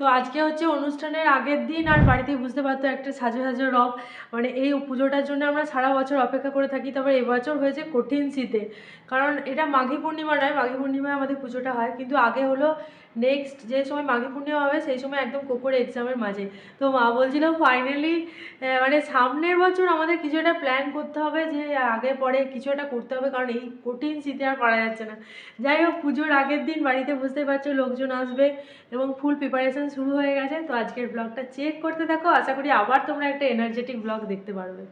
তো আজকে হচ্ছে অনুষ্ঠানের আগের দিন আর বাড়িতে বুঝতে পারতো একটা সাজো সাজো রব। মানে এই পুজোটার জন্য আমরা সারা বছর অপেক্ষা করে থাকি তবে এবছর হয়েছে কঠিন শীতে। কারণ এটা মাঘী পূর্ণিমা নয়, মাঘী পূর্ণিমায় আমাদের পুজোটা হয়। কিন্তু আগে হলো নেক্সট যে সময় মাঘী পূর্ণিমা হবে, সেই সময় একদম কোকোর এক্সামের মাঝে। তো মা বলছিল ফাইনালি মানে সামনের বছর আমাদের কিছু একটা প্ল্যান করতে হবে যে, আগে পরে কিছু একটা করতে হবে। কারণ এই কঠিন শীতে আর পারা যাচ্ছে না। যাই হোক, পুজোর আগের দিন বাড়িতে বুঝতে পারছ, লোকজন আসবে এবং ফুল প্রিপারেশন শুরু হয়ে গেছে তো আজকের ব্লগটা চেক করতে থাকো। আশা করি আবার তোমরা একটা এনার্জেটিক ব্লগ দেখতে পারবে।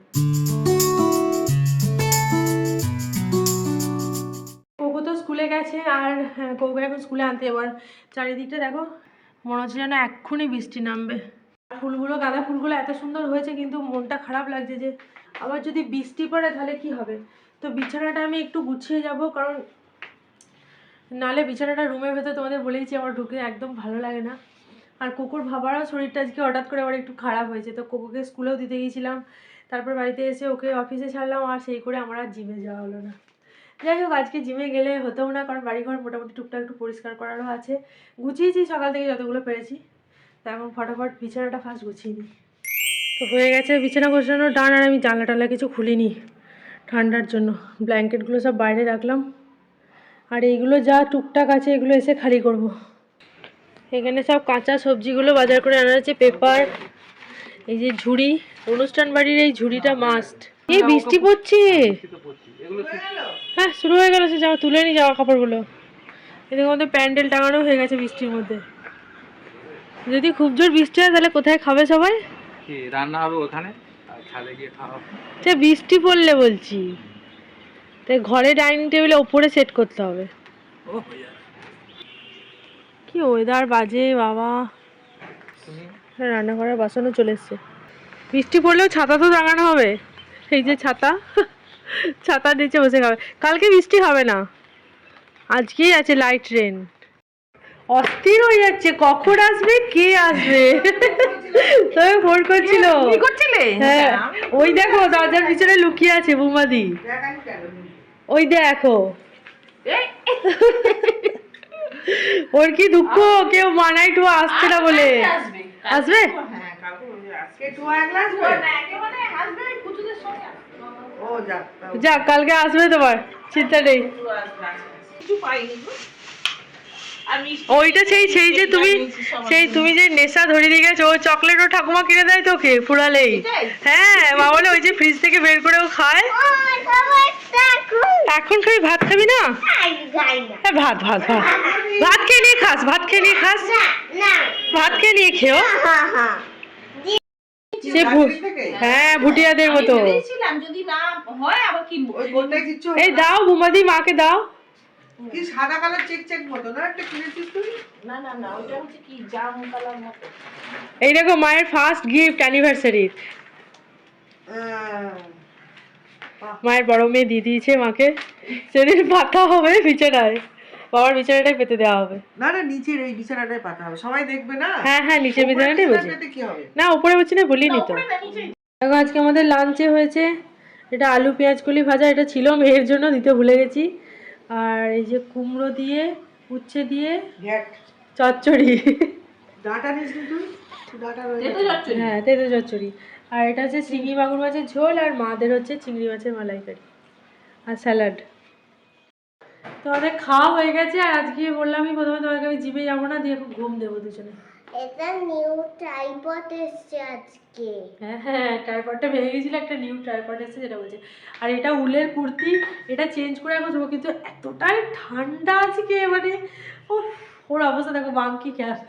কোকো তো স্কুলে গেছে আর হ্যাঁ, কোকো এখন স্কুলে আনতে এবার চারিদিকটা দেখো মনে হচ্ছে যেন এক্ষুনি বৃষ্টি নামবে। ফুলগুলো গাঁদা ফুলগুলো এত সুন্দর হয়েছে কিন্তু মনটা খারাপ লাগছে যে আবার যদি বৃষ্টি পড়ে তাহলে কি হবে? তো বিছানাটা আমি একটু গুছিয়ে যাব কারণ নালে বিছানাটা রুমের ভেতর তোমাদের বলেইছি আমার ঢুকে একদম ভালো লাগে না। আর কুকুর ভাবারও শরীরটা আজকে হঠাৎ করে আবার একটু খারাপ হয়েছে। তো কুকুরকে স্কুলেও দিতে গিয়েছিলাম, তারপর বাড়িতে এসে ওকে অফিসে ছাড়লাম, আর সেই করে আমার আর জিমে যাওয়া হলো না। যাই হোক, আজকে জিমে গেলে হতেও না, কারণ বাড়িঘর মোটামুটি টুকটাক একটু পরিষ্কার করারও আছে। গুছিয়েছি, সকাল থেকে যতগুলো পেরেছি। তো এখন ফটাফট বিছানাটা ফার্স্ট গুছিয়ে নিই। তো হয়ে গেছে বিছানা গোছানো ডান আর আমি জানলা টানলা কিছু খুলিনি ঠান্ডার জন্য। ব্ল্যাঙ্কেটগুলো সব বাইরে রাখলাম। আর এইগুলো যা টুকটাক আছে, এগুলো এসে খালি করব। এখানে সব কাঁচা সবজিগুলো বাজার করে আনা হচ্ছে পেপার এই যে ঝুড়ি অনুষ্ঠান বাড়ির এই ঝুড়িটা মাস্ট এই বৃষ্টি পড়ছে? হ্যাঁ শুরু হয়ে গেল সে জামা তুলে নি জামা কাপড়গুলো। এদের মধ্যে প্যান্ডেল টাঙানো হয়ে গেছে বৃষ্টির মধ্যে। যদি খুব জোর বৃষ্টি হয় তাহলে কোথায় খাবে সবাই? রান্না হবে ওখানে? ছাদে গিয়ে খাওয়া সে বৃষ্টি পড়লে বলছি। তাই ঘরে ডাইনিং টেবিলে ওপরে সেট করতে হবে। ও কি ওয়েদার বাজে বাবা। রান্না করার বাসনও চলে এসছে। বৃষ্টি পড়লেও ছাতা তো টাঙানো হবে। এই যে ছাতা ছাতার নিচে বসে খাবে। কালকে বৃষ্টি হবে না। আজকেই আছে লাইট ট্রেন অস্থির হয়ে যাচ্ছে। কখন আসবে? কে আসবে? তবে ফোন করছিল। করছিলে? হ্যাঁ। ওই দেখো দরজার পিছনে লুকিয়ে আছে বুমাদি। ওই দেখো। ওর কি দুঃখ? কেউ মানায় টুয়া আসছে না বলে। আসবে হ্যাঁ যাক কালকে আসবে তোমার চিন্তা নেই। কিছু পাইনি ওইটা সেই সেই যে তুমি সেই তুমি যে নেশা ধরে দিয়ে গেছো ওই চকলেট ও ঠাকুমা কিনে দেয় তোকে ফুরালেই। হ্যাঁ মা বলে ওই যে ফ্রিজ থেকে বের করে ও খায়। এখন খাবি ভাত খাবি না? হ্যাঁ ভাত ভাত ভাত। ভাত খেয়ে নিয়ে খাস ভাত খেয়ে নিয়ে খাস। ভাত খেয়ে নিয়ে খেও সে ভু- চাকরি থেকে? হ্যাঁ ভুটিয়াদের মতো হয় এই দাও বুমাদি মাকে দাও। কি সাদা কালার চেক চেক মতো না একটা কিনেছিস তুই? না না না ওটা হচ্ছে কি জাম কালার মতো। এই দেখো মায়ের ফার্স্ট গিফট অ্যানিভার্সারির মায়ের বড় মেয়ে দিয়ে দিয়েছে মাকে। সেদিন পাতা হবে বিছানায়। বাবার বিছানাটাই পেতে দেওয়া হবে। না না নিচের এই বিছানাটাই পাতা হবে। সবাই দেখবে না? হ্যাঁ হ্যাঁ নিচের বিছানাটাই পেতে কি হবে? না উপরে বলছি না বলিনি তো। দেখো আজকে আমাদের লাঞ্চে হয়েছে। এটা আলু পেঁয়াজ কলি ভাজা এটা ছিল মেয়ের জন্য দিতে ভুলে গেছি। আর এই যে কুমড়ো দিয়ে উচ্ছে দিয়ে চচ্চড়ি। হ্যাঁ তেতো চচ্চড়ি। আর এটা হচ্ছে চিংড়ি মাগুর মাছের ঝোল আর মাদের হচ্ছে চিংড়ি মাছের মালাইকারি আর স্যালাড। তো আমাদের খাওয়া হয়ে গেছে আর আজকে বললামই প্রথমে তোমাকে আমি জিমে যাব না দিয়ে এখন ঘুম দেবো দুজনে। এটা নিউ ট্রাইপড এসছে আজকে। হ্যাঁ হ্যাঁ ট্রাইপডটা ভেঙে গেছিল একটা নিউ ট্রাইপড এসেছে যেটা বলছে। আর এটা উলের কুর্তি এটা চেঞ্জ করে এখন দেবো কিন্তু এতটাই ঠান্ডা আজকে মানে ও ওর অবস্থা দেখো মাংকি ক্যাপ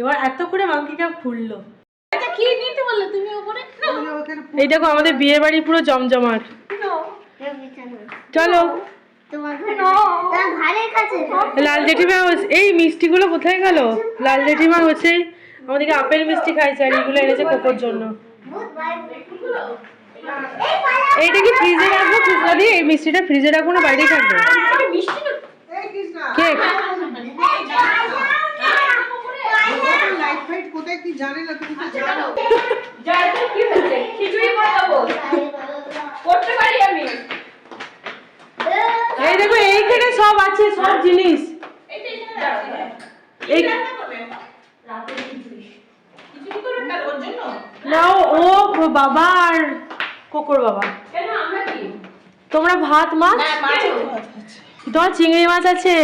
এবার এত করে মাংকি ক্যাপ খুললো। আচ্ছা কি নিতে বললে তুমি ওখানে এই দেখো আমাদের বিয়ে বাড়ি পুরো জমজমাট। চলো। লাল জেঠিমা হচ্ছে- এই মিষ্টিগুলো কোথায় গেল লাল জেঠিমা হচ্ছে আমাদেরকে আপেল মিষ্টি খাইছে আর এগুলো এনেছে কোকোর জন্য এইটা কি ফ্রিজে রাখব কৃষ্ণা দিয়ে এই মিষ্টিটা ফ্রিজে রাখব না বাইরেই থাকবে কেক লাইট ফাইট কোথায় কি জানে না তুমি সব আছে সব জিনিস। না ও বাবা আর কোকর বাবা। তোমরা ভাত মাছ? তোমার চিংড়ি মাছ আছে?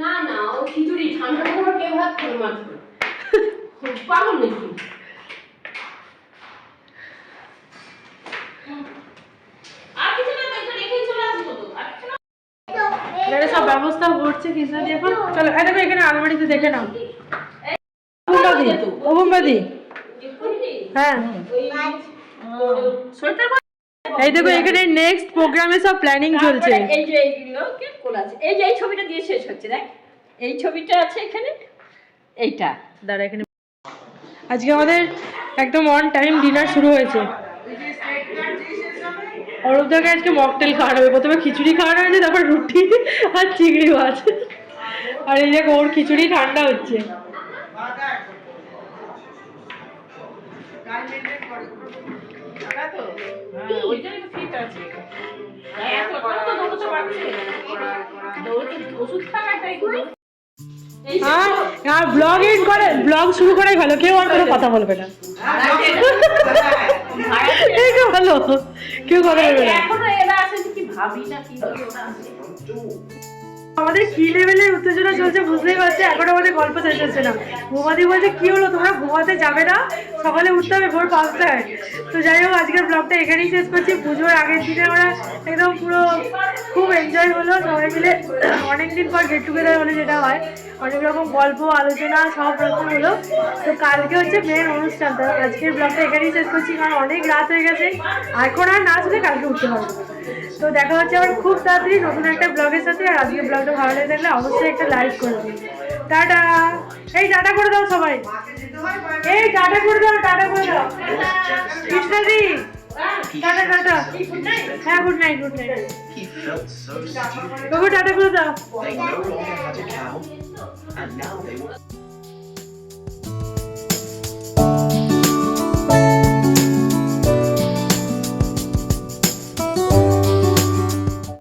না না ও খিচুড়ি ঠান্ডা ভাত নাকি? ব্যবস্থা করছে কৃষ্ণাদি এখন? চলো এই দেখো এখানে আলমারিতে দেখে নাও। ওবম্বাদি হ্যাঁ। এই দেখো এখানে নেক্সট প্রোগ্রামে সব প্ল্যানিং চলছে। এই যে এইগুলো কে আছে? এই যে এই ছবিটা দিয়ে শেষ হচ্ছে দেখ। এই ছবিটা আছে এখানে এইটা। দাঁড়া এখানে আজকে আমাদের একদম অন টাইম ডিনার শুরু হয়েছে। অরূপদাকে আজকে মকটেল খাওয়ানো হবে। প্রথমে খিচুড়ি খাওয়ানো হয়েছে তারপর রুটি আর চিংড়ি মাছ। আর এই যে ওর খিচুড়ি ঠান্ডা হচ্ছে। হ্যাঁ, আর ব্লগ এন্ড করে ব্লগ শুরু করাই ভালো কেউ আর কোনো কথা বলবে না। তো ভালো। কেউ কথা বলবে না। এখনও এরা আসে কি ভাবি না কি ভাবে ওরা আমাদের কি লেভেলের উত্তেজনা চলছে বুঝতেই পারছি, এখন আমাদের গল্প শেষ হচ্ছে না। ঘুমাদি বলছে, কি হলো? তোমরা ঘুমাতে যাবে না? সকালে উঠতে হবে ভোর পাঁচটায়। তো যাই হোক, আজকের ব্লগটা এখানেই শেষ করছি। পুজোর আগের দিনে আমরা একদম পুরো খুব এনজয় হলো। সবাই মিলে অনেকদিন পর গেট টুগেদার হলে যেটা হয়, অনেক রকম গল্প, আলোচনা, সব রকম হলো। তো কালকে হচ্ছে মেন অনুষ্ঠানটা আজকের ব্লগটা এখানেই শেষ করছি, কারণ অনেক রাত হয়ে গেছে। এখন আর না শুনে কালকে উঠতে হবে তো দেখা হচ্ছে আবার খুব তাড়াতাড়ি নতুন একটা ব্লগের সাথে আর আজকের ব্লগটা ভালো লেগে থাকলে অবশ্যই একটা লাইক করে দিন টাটা। এই টাটা করে দাও সবাই। এই টাটা করে দাও টাটা করে দাও। কৃষ্ণাদি। Tata tata. হ্যাঁ গুড নাইট গুড নাইট. বাবু টাটা করে দাও।